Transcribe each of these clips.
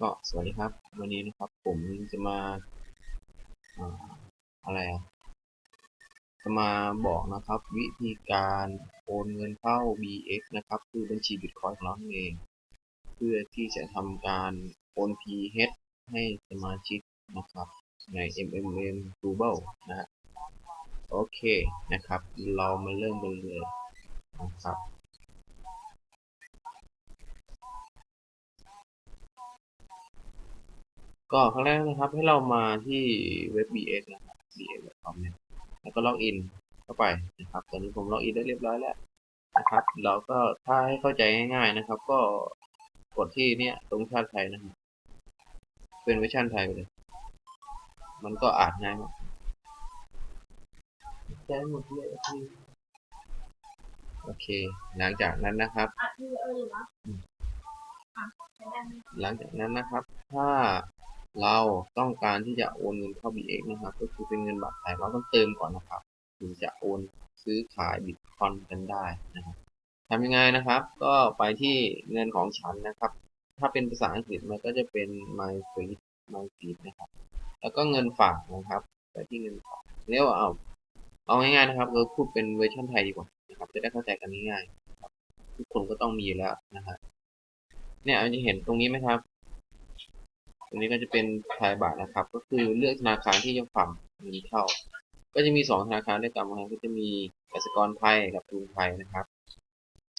ก็สวัสดีครับ วันนี้นะครับผมจะมาอะไรจะมาบอกนะครับ วิธีการโอนเงินเข้า BX นะครับ คือบัญชีบิตคอยของเราเอง เพื่อที่จะทำการโอน PH ให้สมาชิกนะครับ ใน MMM Global นะโอเคนะครับ เรามาเริ่มกันเลยนะครับ ก็ครั้งแรกนะครับ ให้เรามาที่เว็บ BX นะครับ bx.com เนี่ยแล้วก็ล็อกอินเข้าไปนะครับ ตอนนี้ผมล็อกอินได้เรียบร้อยแล้วนะครับ เราก็ถ้าให้เข้าใจง่าย ๆนะครับ ก็กดที่เนี่ยตรงชาติไทยนะครับ เป็นเวอร์ชันไทยไปเลย มันก็อ่านง่ายมากใจหมดเลยพี่โอเค หลังจากนั้นนะครับอะคือเอออยู่นะอะใช้ได้ไหมหลังจากนั้นนะครับ ถ้า เราต้องการที่จะโอนเงินเข้า BX นะครับ ก็คือเป็นเงินบาทไทยเราต้องเติมก่อนนะครับ ถึงจะโอนซื้อขายบิตคอยน์กันได้นะครับทำยังไงนะครับ ก็ไปที่เงินของฉันนะครับ ถ้าเป็นภาษาอังกฤษมันก็จะเป็น my feed my feed นะครับ แล้วก็เงินฝากนะครับ ไปที่เงินฝากเรียกว่าเอาเอาง่ายๆนะครับเราพูดเป็นเวอร์ชันไทยดีกว่านะครับ จะได้เข้าใจกันง่ายๆทุกคนก็ต้องมีอยู่แล้วนะครับเนี่ยมันจะเห็นตรงนี้ไหมครับ รงนี้ก็จะเป็นไทยบาทนะครับ ก็คือเลือกธนาคารที่จะฝากเงินเข้า ก็จะมีสองธนาคารด้วยกันนะครับก็จะมีกสิกรไทยกับกรุงไทยนะครับ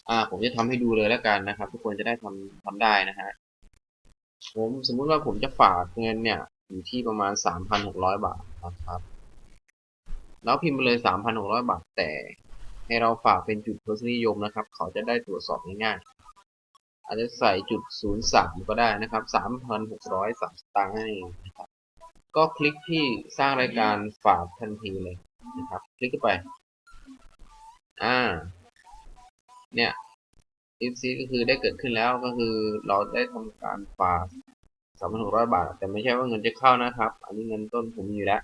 อ่า ผมจะทำให้ดูเลยแล้วกันนะครับ ทุกคนจะได้ทำทำได้นะฮะผมสมมุติว่าผมจะฝากเงินเนี่ยอยู่ที่ประมาณสามพันหกร้อยบาทนะครับ แล้วพิมพ์ไปเลยสามพันหกร้อยบาทแต่ให้เราฝากเป็นจุดทศนิยมนะครับ เขาจะได้ตรวจสอบง่าย อาจจะใส่จุดศูนย์สามก็ได้นะครับสามพันหกร้อยสามสตางค์นั่นเองนะครับ ก็คลิกที่สร้างรายการฝากทันทีเลยนะครับ คลิกเข้าไป อ่า เนี่ย FC ก็คือได้เกิดขึ้นแล้วก็คือเราได้ทำการฝากสามพันหกร้อยบาท แต่ไม่ใช่ว่าเงินจะเข้านะครับ อันนี้เงินต้นผมมีอยู่แล้ว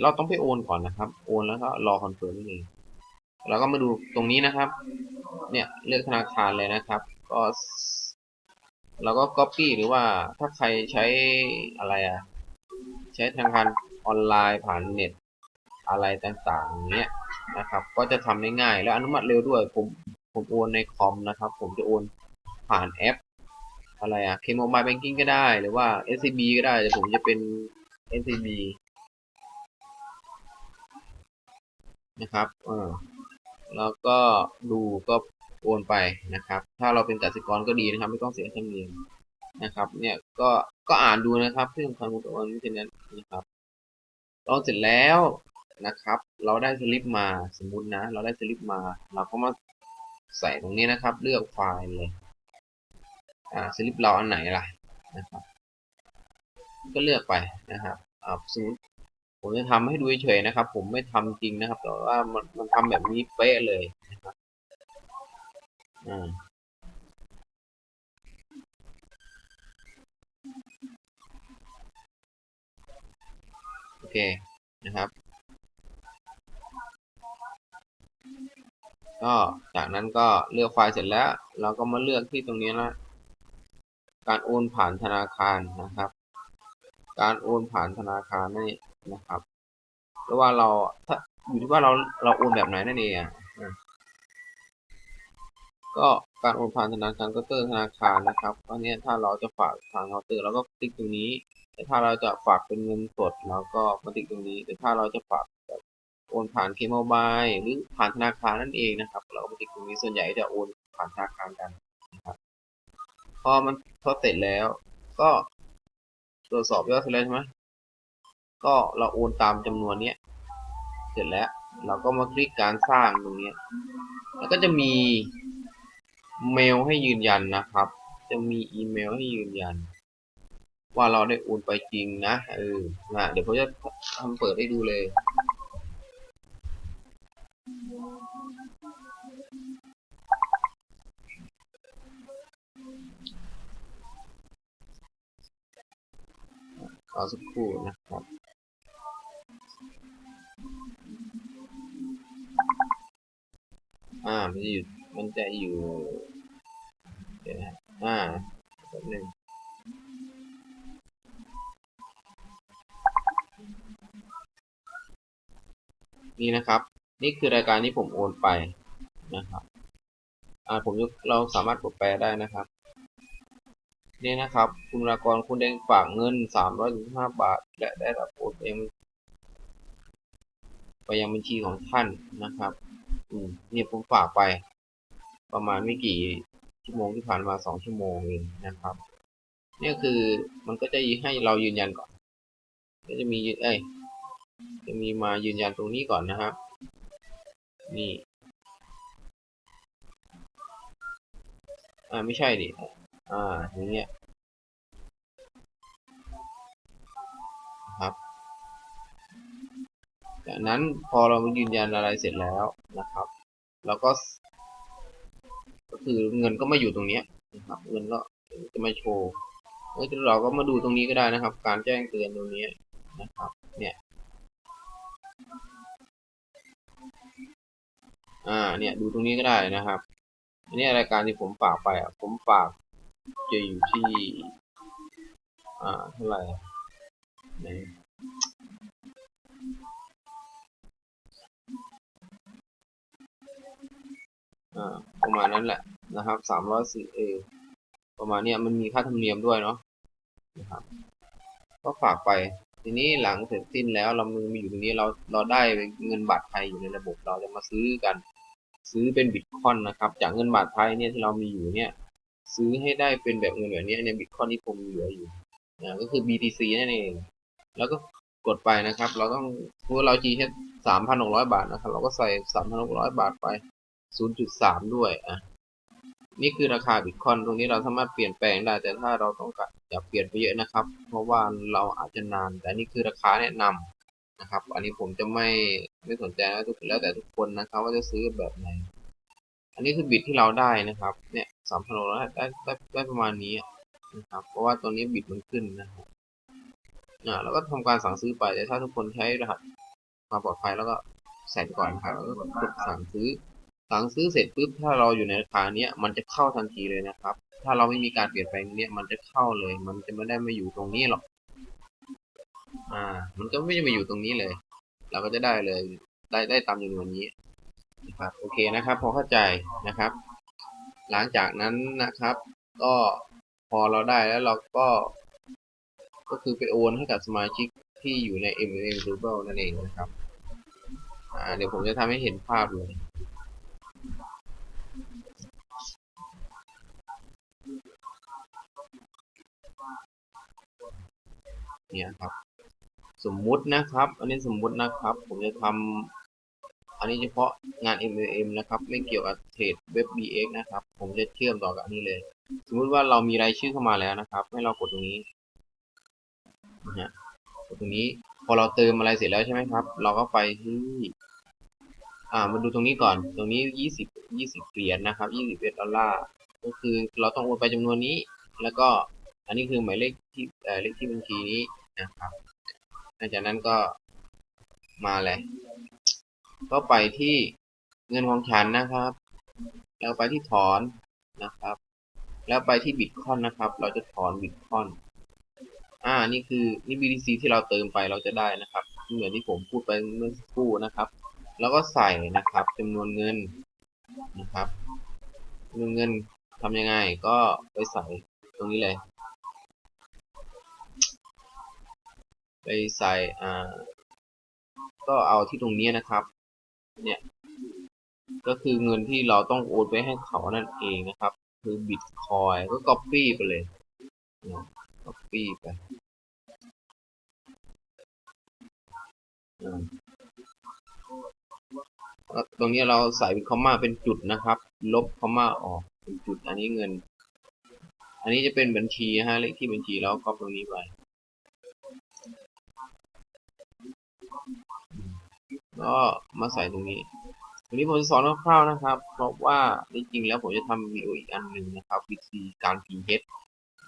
เราต้องไปโอนก่อนนะครับ โอนแล้วก็รอคอนเฟิร์มนี่เอง เราก็มาดูตรงนี้นะครับ เนี่ยเลือกธนาคารเลยนะครับ ก็เราก็ copy หรือว่าถ้าใครใช้อะไรอะใช้ธนาคารออนไลน์ผ่านเน็ตอะไรต่างๆอย่างเงี้ยนะครับ ก็จะทำได้ง่าย และอนุมัติเร็วด้วยผมผมโอนในคอมนะครับ ผมจะโอนผ่านแอป อะไรอะ K Mobile Banking ก็ได้หรือว่า SCB ก็ได้แต่ผมจะเป็น SCB นะครับ เออ แล้วก็ดูก็โอนไปนะครับ ถ้าเราเป็นกสิกรก็ดีนะครับ ไม่ต้องเสียธรรมเนียมนะครับ เนี่ยก็ก็อ่านดูนะครับที่สำคัญของตัวนี้เช่นนั้นนะครับเราเสร็จแล้วนะครับ เราได้สลิปมาสมมุตินะ เราได้สลิปมา เราก็มาใส่ตรงนี้นะครับ เลือกไฟล์เลย อ่าสลิปเราอันไหนล่ะนะครับ ก็เลือกไปนะครับอ่าสมมติ ผมจะทำให้ดูเฉยนะครับ ผมไม่ทำจริงนะครับ แต่ว่ามันมันทำแบบนี้เป๊ะเลยนะครับอ่าโอเคนะครับ ก็จากนั้นก็เลือกไฟล์เสร็จแล้ว เราก็มาเลือกที่ตรงนี้นะการโอนผ่านธนาคารนะครับ การโอนผ่านธนาคารนี่ นะครับหรือว่าเราถ้าอยู่ที่ว่าเราเราโอนแบบไหนนั่นเองอะก็การโอนผ่านธนาคารก็เตอร์ธนาคารนะครับตอนนี้ถ้าเราจะฝากผ่านเคาน์เตอร์เราก็คลิกตรงนี้ แต่ถ้าเราจะฝากเป็นเงินสดเราก็มาคลิกตรงนี้ แต่ถ้าเราจะฝากโอนผ่านเคมบายหรือผ่านธนาคารนั่นเองนะครับ เราก็มาคลิกตรงนี้ส่วนใหญ่จะโอนผ่านธนาคารกันนะครับพอมันพอเสร็จแล้ว ก็ตรวจสอบยอดเสร็จแล้วใช่ไหม ก็เราโอนตามจำนวนเนี้ยเสร็จแล้ว เราก็มาคลิกการสร้างตรงนี้ แล้วก็จะมีเมลให้ยืนยันนะครับ จะมีอีเมลให้ยืนยัน ว่าเราได้โอนไปจริงนะ เออนะเดี๋ยวผมจะทำเปิดให้ดูเลยรอสักครู่นะครับ อ่า มันจะอยู่ มันจะอยู่ เดี๋ยวนะ อ่าแป๊บนึงนี่นะครับ นี่คือรายการที่ผมโอนไปนะครับ อ่า ผมยกเราสามารถกดแปลได้นะครับนี่นะครับ คุณรากรคุณแดงฝากเงิน 315 บาท และได้รับโอนเองไปยังบัญชีของท่านนะครับ อืมเนี่ยผมฝากไป ประมาณไม่กี่ชั่วโมงที่ผ่านมาสองชั่วโมงเองนะครับ เนี่ยคือมันก็จะให้เรายืนยันก่อน ก็จะมีเอ้ยจะมีมายืนยันตรงนี้ก่อนนะครับ นี่อ่าไม่ใช่ดิอ่าอย่างเงี้ย จากนั้นพอเรายืนยันอะไรเสร็จแล้วนะครับเราก็ ก็คือเงินก็มาอยู่ตรงนี้นะครับ เงินก็จะมาโชว์แล้วเราก็มาดูตรงนี้ก็ได้นะครับ การแจ้งเตือนตรงนี้นะครับ เนี่ยอ่าเนี่ยดูตรงนี้ก็ได้นะครับอันนี้รายการที่ผมฝากไปอะผมฝากจะอยู่ที่ อ่าเท่าไหร่ ประมาณนั้นแหละนะครับสามร้อยสี่เอประมาณเนี้ยมันมีค่าธรรมเนียมด้วยเนาะนะครับ ก็ฝากไป ทีนี้หลังเสร็จสิ้นแล้วเรามือมีอยู่ตรงนี้เราเราได้เงินบาทไทยอยู่ในระบบเราจะมาซื้อกัน ซื้อเป็นบิตคอยนนะครับ จากเงินบาทไทยเนี่ยที่เรามีอยู่เนี่ย ซื้อให้ได้เป็นแบบเงินแบบนี้ในบิตคอยนที่ผมเหลืออยู่นะก็คือ BTC นั่นเอง แล้วก็กดไปนะครับ เราต้องพูดเราจีแค่สามพันหกร้อยบาทนะครับ เราก็ใส่สามพันหกร้อยบาทไป ศูนย์จุดสามด้วยอะนี่คือราคาบิตคอยน์ตรงนี้เราสามารถเปลี่ยนแปลงได้แต่ถ้าเราต้องการอย่าเปลี่ยนไปเยอะนะครับ เพราะว่าเราอาจจะนาน แต่นี่คือราคาแนะนำนะครับ อันนี้ผมจะไม่ไม่สนใจนะทุกแล้วแต่ทุกคนนะครับ ว่าจะซื้อแบบไหน อันนี้คือบิตที่เราได้นะครับ เนี่ยสามพันเราได้ได้ได้ประมาณนี้นะครับ เพราะว่าตอนนี้บิตมันขึ้นนะครับอ่าแล้วก็ทำการสั่งซื้อไปแต่ถ้าทุกคนใช้รหัสความปลอดภัยแล้วก็ใส่ก่อนครับแล้วก็กดสั่งซื้อ สั่งซื้อเสร็จปุ๊บถ้าเราอยู่ในราคาเนี้ยมันจะเข้าทันทีเลยนะครับ ถ้าเราไม่มีการเปลี่ยนแปลงเนี้ยมันจะเข้าเลย มันจะไม่ได้มาอยู่ตรงนี้หรอก อ่า มันก็ไม่ได้มาอยู่ตรงนี้เลย เราก็จะได้เลย ได้ได้ตามจำนวนนี้นะครับโอเคนะครับ พอเข้าใจนะครับ หลังจากนั้นนะครับ ก็พอเราได้แล้วเราก็ ก็คือไปโอนให้กับสมาชิกที่อยู่ใน MLM Global นั่นเองนะครับ อ่า เดี๋ยวผมจะทำให้เห็นภาพเลย เนี่ยครับ สมมุตินะครับ อันนี้สมมุตินะครับ ผมจะทำอันนี้เฉพาะงาน MLM นะครับ ไม่เกี่ยวกับเทรดเว็บ BX นะครับ ผมจะเชื่อมต่อกับอันนี้เลย สมมุติว่าเรามีรายชื่อเข้ามาแล้วนะครับ ให้เรากดตรงนี้นะฮะกดตรงนี้ พอเราเติมอะไรเสร็จแล้วใช่ไหมครับ เราก็ไปที่อ่ามาดูตรงนี้ก่อน ตรงนี้ยี่สิบยี่สิบเหรียญนะครับยี่สิบเอ็ดดอลลาร์ ก็คือเราต้องโอนไปจำนวนนี้ แล้วก็อันนี้คือหมายเลขที่เอ่อเลขที่บัญชีนี้ นะครับหลังจากนั้นก็มาเลยก็ไปที่เงินของฉันนะครับ แล้วไปที่ถอนนะครับ แล้วไปที่บิตคอนนะครับ เราจะถอนบิตคอนอ่า นี่คือนี่ BTC ที่เราเติมไปเราจะได้นะครับ เหมือนที่ผมพูดไปเมื่อสักครู่นะครับ แล้วก็ใส่นะครับจำนวนเงินนะครับจำนวนเงินทำยังไงก็ไปใส่ตรงนี้เลย ไปใส่อ่า ก็เอาที่ตรงนี้นะครับ เนี่ย ก็คือเงินที่เราต้องโอนไปให้เขานั่นเองนะครับ คือบิตคอยก็ copy ไปเลยเนี่ย copy ไปอ่าตรงนี้เราใส่เป็นคอมมาเป็นจุดนะครับ ลบคอมมาออกเป็นจุดอันนี้เงิน อันนี้จะเป็นบัญชีฮะเลขที่บัญชีแล้วก็ตรงนี้ไป ก็มาใส่ตรงนี้ตรงนี้ผมจะสอนคร่าวๆนะครับ เพราะว่าจริงๆแล้วผมจะทำวิดีโออีกอันหนึ่งนะครับ วิธีการพิมพ์เฮด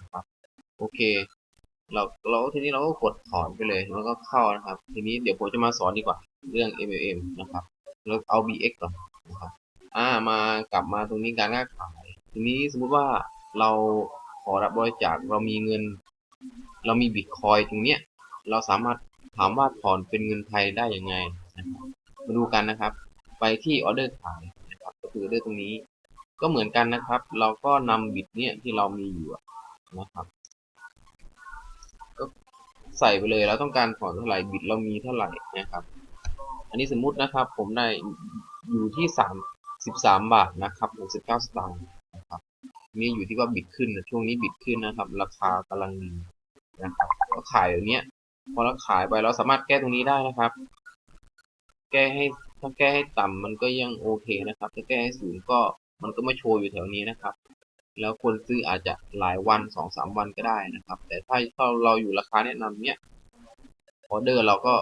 นะครับโอเค เราเราทีนี้เราก็กดถอนไปเลยแล้วก็เข้านะครับ ทีนี้เดี๋ยวผมจะมาสอนดีกว่าเรื่อง MLM นะครับเราเอา BX ก่อนนะครับอ่ามากลับมาตรงนี้การค้าขาย ทีนี้สมมุติว่าเราขอรับบริจาคเรามีเงิน เรามีบิตคอยตรงเนี้ย เราสามารถถามว่าถอนเป็นเงินไทยได้ยังไง มาดูกันนะครับ ไปที่ออเดอร์ขายนะครับก็คือออเดอร์ตรงนี้ ก็เหมือนกันนะครับ เราก็นำบิตเนี่ยที่เรามีอยู่นะครับ ก็ใส่ไปเลยเราต้องการถอเท่าไหร่บิตเรามีเท่าไหร่นะครับ อันนี้สมมุตินะครับ ผมได้อยู่ที่สามสิบสามบาทนะครับหกสิบเก้าสตางค์นะครับนี่อยู่ที่ว่าบิตขึ้นนะช่วงนี้บิตขึ้นนะครับ ราคากำลังดีนะครับก็ขายแบบเนี้ยพอเราขายไปเราสามารถแก้ตรงนี้ได้นะครับ แก้ให้ถ้าแก้ให้ต่ำมันก็ยังโอเคนะครับ ถ้าแก้ให้สูงก็มันก็มาโชว์อยู่แถวนี้นะครับ แล้วคนซื้ออาจจะหลายวันสองสามวันก็ได้นะครับ แต่ถ้าถ้าเราอยู่ราคาแนะนำเนี้ยออเดอร์เราก็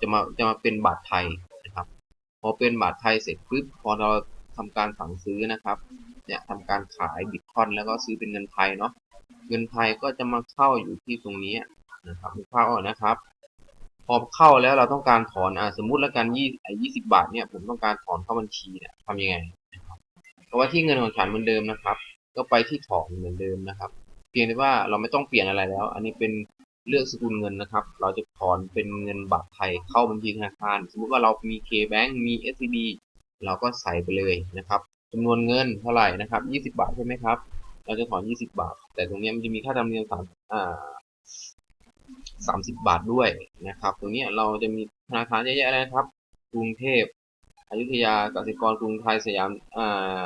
จะมาจะมาเป็นบาทไทยนะครับ พอเป็นบาทไทยเสร็จปุ๊บพอเราทำการสั่งซื้อนะครับ เนี่ยทำการขายบิตคอยน์แล้วก็ซื้อเป็นเงินไทยเนาะเงินไทยก็จะมาเข้าอยู่ที่ตรงนี้นะครับมีภานะครับ พอเข้าแล้วเราต้องการถอนอ่าสมมุติแล้วกันยี่ยี่สิบาทเนี่ยผมต้องการถอนเข้าบัญชีเนี่ยทำยังไงเพราะว่าที่เงินของฉันเหมือนเดิมนะครับ ก็ไปที่ถอนเหมือนเดิมนะครับ เพียงแต่ว่าเราไม่ต้องเปลี่ยนอะไรแล้ว อันนี้เป็นเลือกสกุลเงินนะครับ เราจะถอนเป็นเงินบาทไทยเข้าบัญชีธนาคาร สมมุติว่าเรามี K-Bank มี SCB เราก็ใส่ไปเลยนะครับจำนวนเงินเท่าไหร่นะครับ20 บาทใช่ไหมครับ เราจะถอน 20 บาท แต่ตรงนี้มันจะมีค่าธรรมเนียมสามอ่า 30 บาทด้วยนะครับ ตรงนี้เราจะมีธนาคารเยอะแยะนะครับ กรุงเทพอยุธยากสิกรกรุงไทยสยามอ่า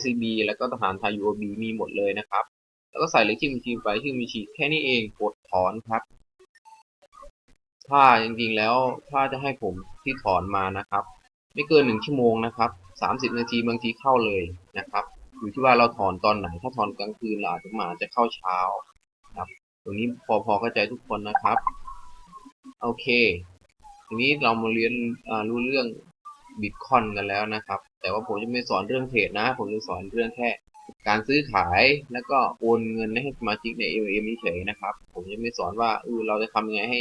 SCB แล้วก็ทหารไทย UOB มีหมดเลยนะครับ แล้วก็ใส่เลขที่บัญชีไปชื่อบัญชีแค่นี้เองกดถอนครับ ถ้าจริงๆแล้วถ้าจะให้ผมที่ถอนมานะครับ ไม่เกินหนึ่งชั่วโมงนะครับสามสิบนาทีบางทีเข้าเลยนะครับ อยู่ที่ว่าเราถอนตอนไหน ถ้าถอนกลางคืนเราอาจจะมาจะเข้าเช้า ตรงนี้พอพอเข้าใจทุกคนนะครับ โอเค ทีนี้เรามาเรียนรู้เรื่องบิตคอยกันแล้วนะครับ แต่ว่าผมจะไม่สอนเรื่องเทรดนะ ผมจะสอนเรื่องแค่การซื้อขายแล้วก็โอนเงินให้สมาชิกใน LM เฉยนะครับ ผมจะไม่สอนว่าเออเราจะทำยังไงให้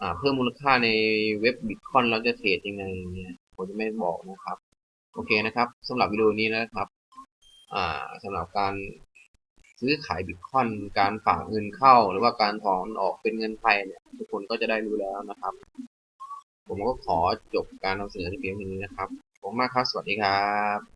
อ่าเพิ่มมูลค่าในเว็บบิตคอยเราจะเทรดยังไงเนี่ยผมจะไม่บอกนะครับ โอเคนะครับสำหรับวิดีโอนี้นะครับ อ่าสำหรับการ ซื้อขายบิตคอยการฝากเงินเข้า หรือว่าการถอนออกเป็นเงินไทยเนี่ยทุกคนก็จะได้รู้แล้วนะครับ ผมก็ขอจบการนำเสนอที่เพียงเท่านี้นะครับ ผมมากครับ สวัสดีครับ